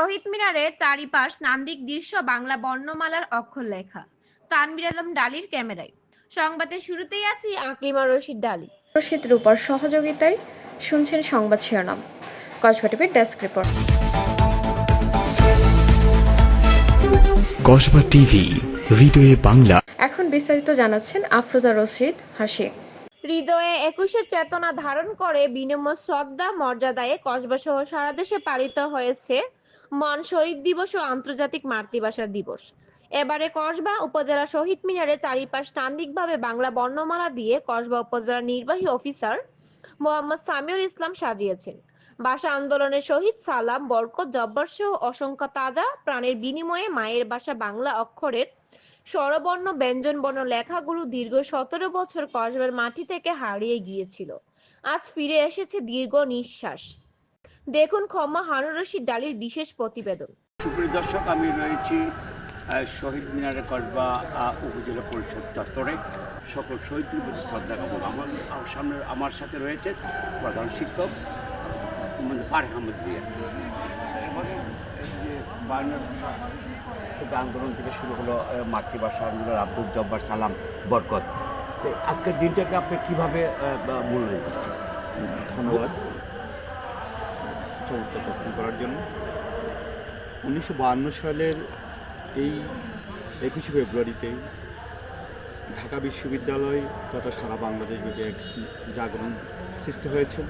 শহীদ মিনারের চারিপাশ নান্দিক দৃশ্য বাংলা বর্ণমালার অক্ষর লেখা। তানবির আলম ডালির ক্যামেরায়। সংবাদের শুরুতেই আছি আকলিমা রশিদ ডালি। রশিদ রূপার সহযোগিতায় শুনছেন সংবাদ শিরোনাম। কসবা টিভির ডেস্ক রিপোর্ট। কসবা টিভি হৃদয়ে বাংলা। এখন বিস্তারিত জানাচ্ছেন আফরোজা রশিদ হাসি। হৃদয়ে একুশের চেতনা ধারণ করে বিনম্র শ্রদ্ধা মর্যাদায় কসবা সহ সারা দেশে পালিত হয়েছে মন শহীদ দিবস ও আন্তর্জাতিক মাতৃভাষা দিবস। এবারে কসবা উপজেলা শহীদ মিনারে চারিপাশ তান্ত্রিকভাবে বাংলা বর্ণমালা দিয়ে কসবা উপজেলা নির্বাহী অফিসার মোহাম্মদ সামিউল ইসলাম সাজিয়েছেন। ভাষা আন্দোলনের শহীদ সালাম, বরকত, জব্বার সহ অসংখ্য তাজা প্রাণের বিনিময়ে মায়ের ভাষা বাংলা অক্ষরের স্বরবর্ণ, ব্যঞ্জনবর্ণ লেখাগুলো দীর্ঘ সতেরো বছর কসবার মাটি থেকে হারিয়ে গিয়েছিল। আজ ফিরে এসেছে দীর্ঘ নিঃশ্বাস। দেখুন ক্ষমা হানুর রশিদ ডালির বিশেষ প্রতিবেদন। সুপ্রিয় দর্শক আমি রয়েছি শহীদ মিনারে কসবা উপজেলা পরিষদ চত্বরে সকল শহীদদের প্রতি শ্রদ্ধা জ্ঞাপন আমার সামনে আমার সাথে রয়েছে প্রধান শিক্ষক মোহাম্মদ ফারেহ আহমদ বিয়া যে থেকে আন্দোলন থেকে শুরু হলো মাতৃভাষা আন্দোলন আব্দুল জব্বার সালাম বরকত। তো আজকের দিনটাকে আপনি কীভাবে মূল্যায়ন করছেন? ধন্যবাদ। চমৎকার প্রশ্ন করার জন্য। উনিশশো সালের এই একুশে ফেব্রুয়ারিতে ঢাকা বিশ্ববিদ্যালয় তথা সারা বাংলাদেশ ব্যাপী এক জাগরণ সৃষ্টি হয়েছে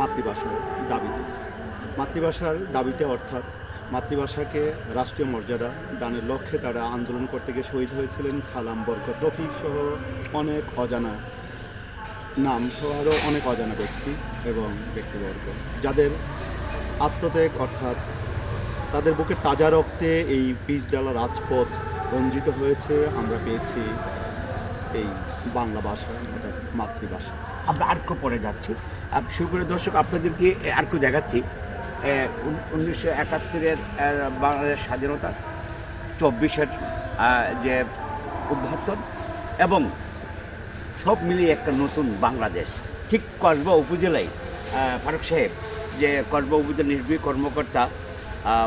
মাতৃভাষার দাবিতে। মাতৃভাষার দাবিতে অর্থাৎ মাতৃভাষাকে রাষ্ট্রীয় মর্যাদা দানের লক্ষ্যে তারা আন্দোলন করতে গিয়ে শহীদ হয়েছিলেন সালাম বরকত রফিক সহ অনেক অজানা নাম সহ আরও অনেক অজানা ব্যক্তি এবং ব্যক্তিবর্গ, যাদের আত্মত্যাগ অর্থাৎ তাদের বুকে তাজা রক্তে এই পিচ ডালা রাজপথ রঞ্জিত হয়েছে, আমরা পেয়েছি এই বাংলা ভাষা অর্থাৎ মাতৃভাষা। আমরা আরকো পরে যাচ্ছি। সুপ্রিয় দর্শক, আপনাদেরকে আরকো দেখাচ্ছি। উনিশশো একাত্তরের বাংলাদেশ স্বাধীনতা চব্বিশের যে অভ্যর্থন এবং সব মিলিয়ে একটা নতুন বাংলাদেশ। ঠিক কসবা উপজেলায় ফারুক সাহেব, যে কসবা উপজেলা নির্বাহী কর্মকর্তা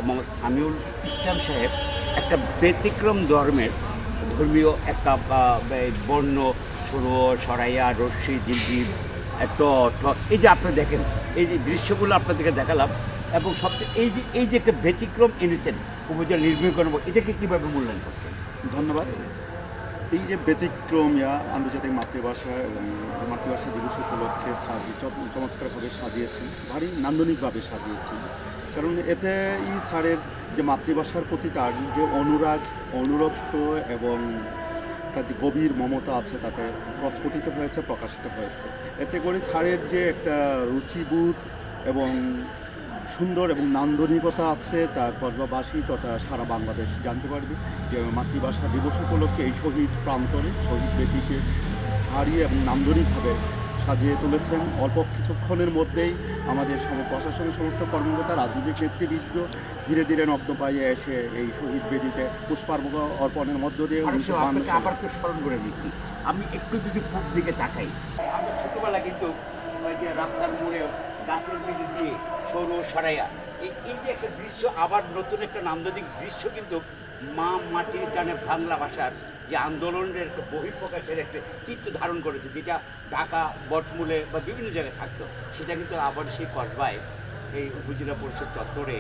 মোহাম্মদ সামিউল ইসলাম সাহেব, একটা ব্যতিক্রম ধর্মের ধর্মীয় একটা বর্ণ সুরো সরাইয়া, রশ্মি জিলজিব ট এই যে আপনি দেখেন, এই যে দৃশ্যগুলো আপনাদেরকে দেখালাম, এবং সবচেয়ে এই যে এই যে একটা ব্যতিক্রম এনেছেন উপজেলা নির্বাহী কর্মকর্তা, এটাকে কীভাবে মূল্যায়ন করছেন? ধন্যবাদ। এই যে ব্যতিক্রম, ইয়া, আন্তর্জাতিক মাতৃভাষা মাতৃভাষা দিবস উপলক্ষে সাজি চমৎকারভাবে সাজিয়েছেন, ভারী নান্দনিকভাবে সাজিয়েছেন। কারণ এতে এই স্যারের যে মাতৃভাষার প্রতি তার যে অনুরাগ, অনুরক্ত এবং তার যে গভীর মমতা আছে, তাতে প্রস্ফুটিত হয়েছে, প্রকাশিত হয়েছে। এতে করে স্যারের যে একটা রুচিবোধ এবং সুন্দর এবং নান্দনিকতা আছে তা কসবাবাসী তথা সারা বাংলাদেশ জানতে পারবে যে মাতৃভাষা দিবস উপলক্ষে এই শহীদ প্রান্তরে শহীদ বেদিকে হারিয়ে এবং নান্দনিকভাবে সাজিয়ে তুলেছেন। অল্প কিছুক্ষণের মধ্যেই আমাদের সম প্রশাসনের সমস্ত কর্মকর্তা রাজনৈতিক নেতৃবৃন্দ ধীরে ধীরে নগ্ন পাইয়ে এসে এই শহীদ বেদিতে পুষ্পার্ঘ অর্পণের মধ্য দিয়ে আবার একটু স্মরণ করে দিচ্ছি। আমি একটু যদি পূব দিকে তাকাই। আমরা ছোটবেলা কিন্তু রাস্তার মোড়ে গাছের মিলে দিয়ে সরু সরাইয়া এই এই যে একটা দৃশ্য, আবার নতুন একটা নান্দনিক দৃশ্য কিন্তু মা মাটির টানে বাংলা ভাষার যে আন্দোলনের একটা বহিঃপ্রকাশের একটা চিত্র ধারণ করেছে, যেটা ঢাকা, বটমূলে বা বিভিন্ন জায়গায় থাকতো, সেটা কিন্তু আবার সেই কসবায় এই উপজেলা পরিষদ চত্বরে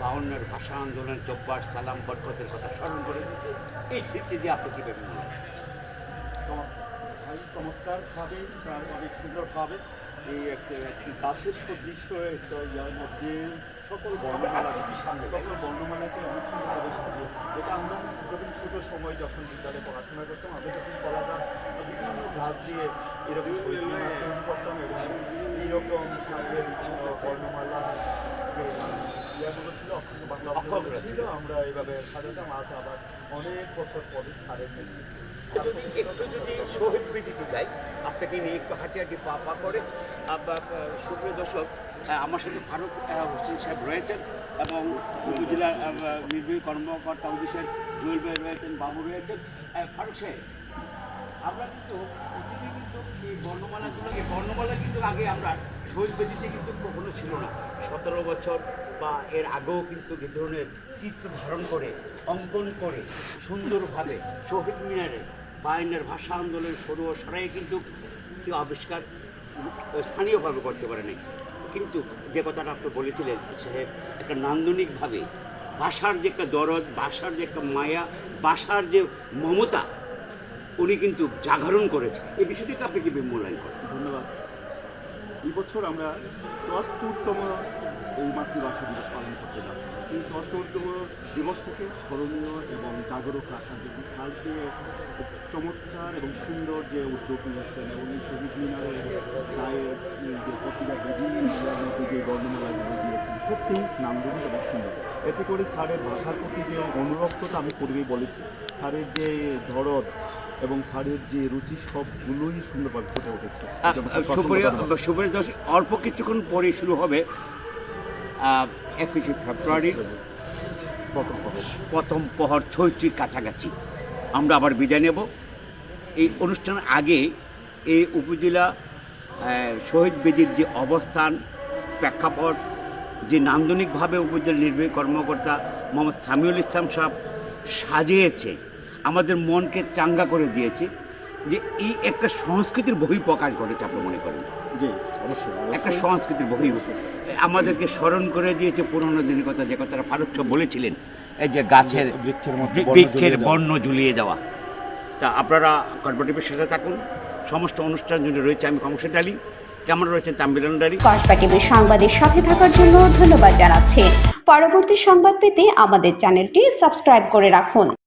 বাউন্নের ভাষা আন্দোলন, জব্বার, সালাম, বরকতের কথা স্মরণ করে দিতে এই স্মৃতি দিয়ে আপনি কীভাবে মনে হয়? চমৎকারভাবে অনেক সুন্দরভাবে এই একটা গাছের সদৃশ্য একটা ইয়ার মধ্যে সকল বর্ণমালা, সকল বর্ণমালাকে অনেক সুন্দরভাবে সাজিয়েছে এটা আমরা যখন ছোটো সময় যখন বিদ্যালয়ে পড়াশোনা করতাম, আমরা যখন কলা গাছ বিভিন্ন গাছ দিয়ে এরকম তৈরি করতাম এবং এইরকম সাইডের বর্ণমালা ইয়াগুলো ছিল অক্ষর ছিল, আমরা এইভাবে সাজাতাম। আজ আবার অনেক বছর পরে সারের যদি একটু যদি শহীদ বিদিতে যাই, আপনাকে নিয়ে একটু হাঁটি হাঁটি পা পা করে সুপ্রিয় দর্শক আমার সাথে ফারুক হোসেন সাহেব রয়েছেন এবং উপজেলা নির্বাহী কর্মকর্তা অফিসের জুয়েল ভাই রয়েছেন, বাবু রয়েছেন। ফারুক সাহেব, আমরা কিন্তু অতীতে কিন্তু এই বর্ণমালাগুলো, এই বর্ণমালা কিন্তু আগে আমরা শহীদ বেদিতে কিন্তু কখনো ছিল না। সতেরো বছর বা এর আগেও কিন্তু এ ধরনের চিত্র ধারণ করে, অঙ্কন করে, সুন্দরভাবে শহীদ মিনারে বায়ান্নের ভাষা আন্দোলন সরু সরাই কিন্তু কেউ আবিষ্কার স্থানীয়ভাবে করতে পারে নাই। কিন্তু যে কথাটা আপনি বলেছিলেন সাহেব একটা নান্দনিকভাবে ভাষার যে একটা দরদ, ভাষার যে একটা মায়া, ভাষার যে মমতা, উনি কিন্তু জাগরণ করেছে। এই বিষয়টিকে আপনি কি মূল্যায়ন করেন? ধন্যবাদ। এই বছর আমরা চুয়াত্তরতম এই মাতৃভাষা দিবস পালন করতে যাচ্ছি। এই চুয়াত্তরতম দিবসটাকে স্মরণীয় এবং জাগরুক রাখার জন্য খুব চমৎকার এবং সুন্দর যে উদ্যোগ নিয়েছেন এবং এই শহীদ মিনারের গায়ে যে মধ্যে যে বর্ণমালাগুলো দিয়েছেন সত্যি নান্দনিক এবং সুন্দর। এতে করে স্যারের ভাষার প্রতি যে অনুরক্ততা আমি পূর্বেই বলেছি স্যারের যে ধরদ এবং স্যারের যে রুচি সবগুলোই সুন্দরভাবে ফুটে উঠেছে। সুপ্রিয় দর্শক, অল্প কিছুক্ষণ পরে শুরু হবে একুশে ফেব্রুয়ারি। প্রথম। প্রহর ছয়টির কাছাকাছি। আমরা আবার বিদায় নেব। এই অনুষ্ঠানের আগে এই উপজেলা শহীদ বেদির যে অবস্থান প্রেক্ষাপট যে নান্দনিকভাবে উপজেলা নির্বাহী কর্মকর্তা মোহাম্মদ সামিউল ইসলাম সাহেব সাজিয়েছে আমাদের মনকে চাঙ্গা করে দিয়েছে। যে এই একটা সংস্কৃতির বহি প্রকাশ ঘটেছে আপনি মনে করেন? জি অবশ্যই একটা সংস্কৃতির বহি আমাদেরকে স্মরণ করে দিয়েছে পুরোনো দিনের কথা যে কথাটা ফারুক বলেছিলেন এই যে গাছের বৃক্ষের বর্ণ বৃক্ষের ঝুলিয়ে দেওয়া। বর্ণ ঝুলিয়ে দেওয়া। তা আপনারা কর্পোরেটিভের সাথে থাকুন। সমস্ত অনুষ্ঠান জুড়ে রয়েছে আমি কমর্শিয়াল ডালি কেমন রয়েছেন তাম্বিলান ডালি কসবা টিভির সংবাদের সাথে থাকার জন্য ধন্যবাদ জানাচ্ছি। পরবর্তী সংবাদ পেতে আমাদের চ্যানেলটি সাবস্ক্রাইব করে রাখুন।